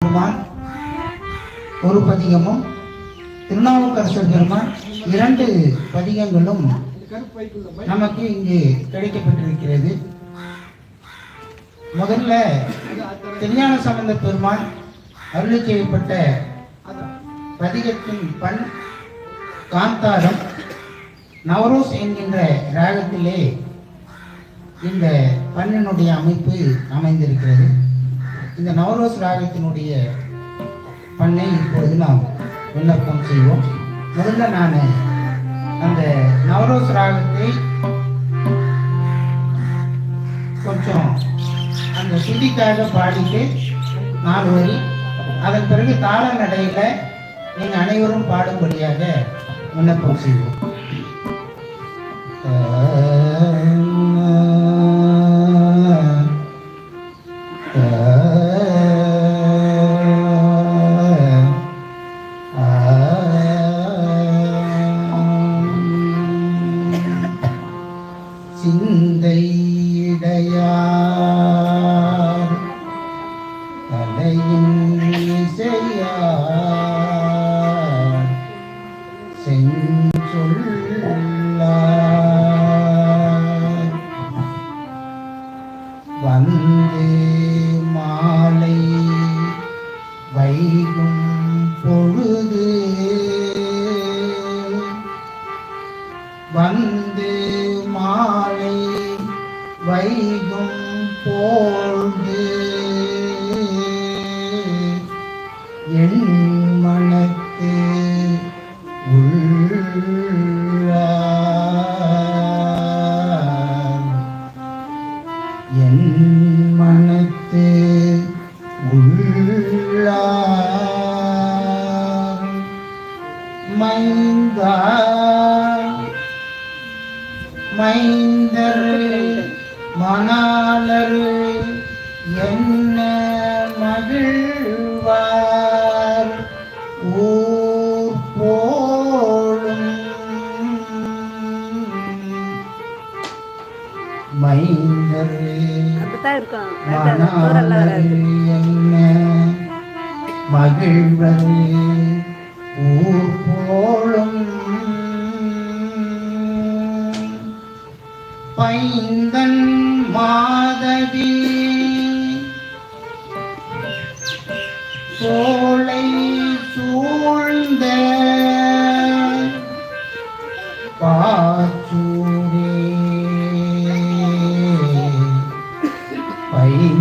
பெருமான் ஒரு பதிகமும் திருநாவுக்கரசர் பெருமான் இரண்டு பதிகங்களும் நமக்கு இங்கு கிடைக்கப்பட்டிருக்கிறது. முதல்ல திருஞான சம்பந்த பெருமான் அருளி செய்யப்பட்ட பதிகத்தின் பண் காந்தாரம் நவரோஸ் என்கின்ற ராகத்திலே இந்த பண்ணினுடைய அமைப்பு அமைந்திருக்கிறது. இந்த நவரோஸ் ராகத்தினுடைய பண்ணை இப்பொழுது நாம் விண்ணப்பம் செய்வோம் முதல்ல நான் அந்த நவரோஸ் ராகத்தை கொஞ்சம் அந்த சுதிக்காக பாடிட்டு நாலு வரி அதன் பிறகு தாள நடையில நீங்க அனைவரும் பாடும்படியாக விண்ணப்பம் செய்வோம் Uh... அப்படித்தான் இருக்கும். மகிழ்வது? crying.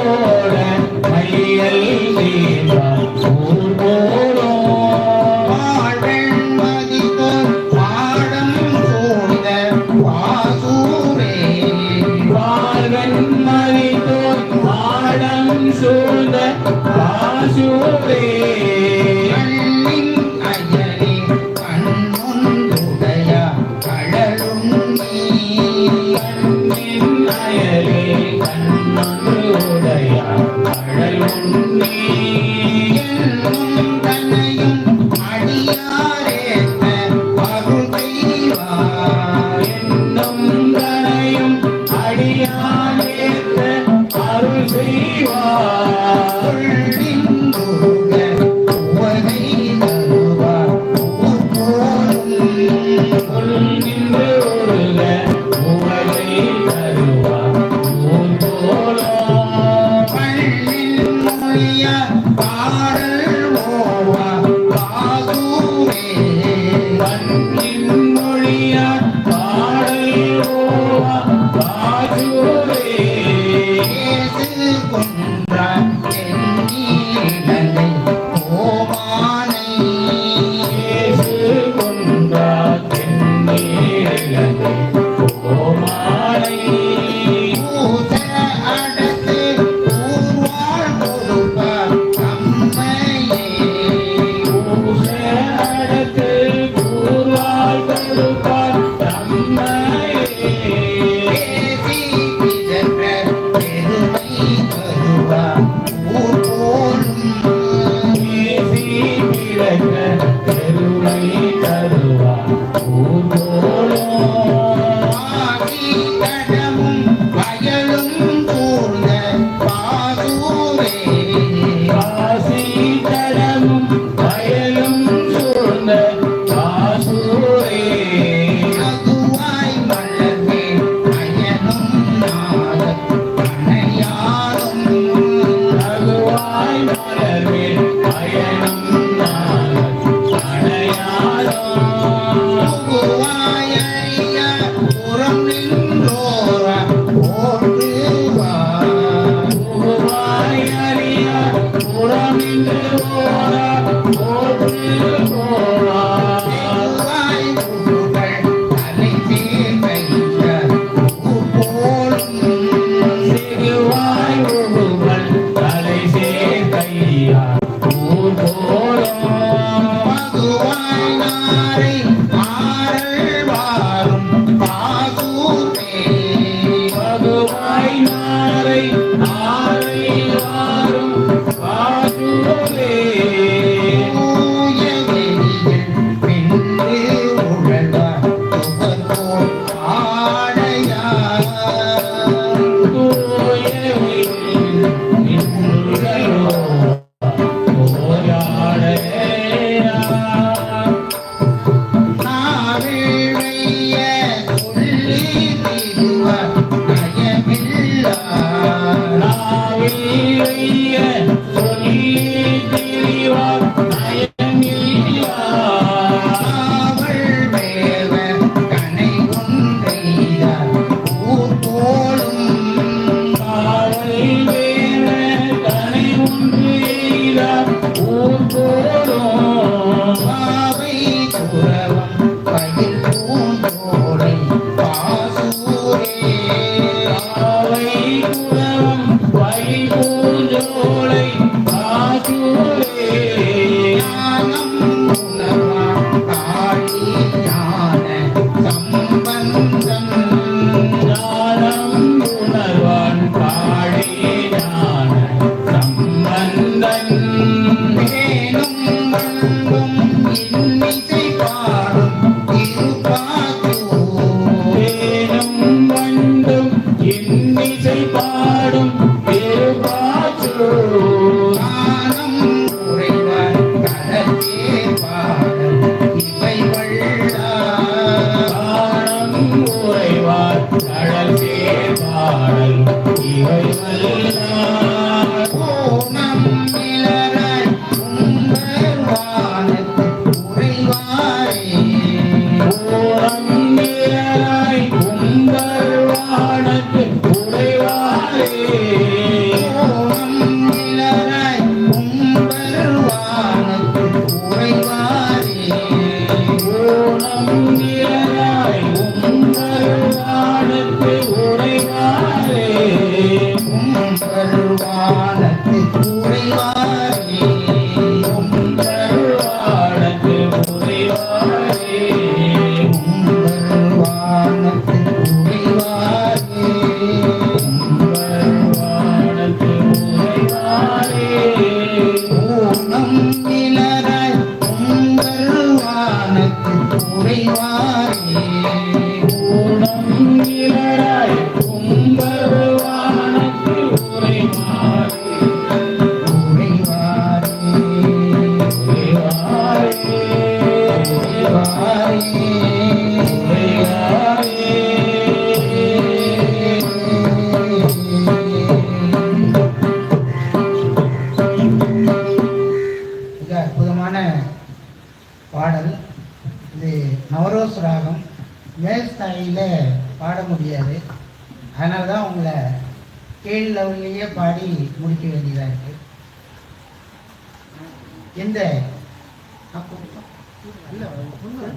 Oh. தாய்மாரை ஆ முடிக்க இந்த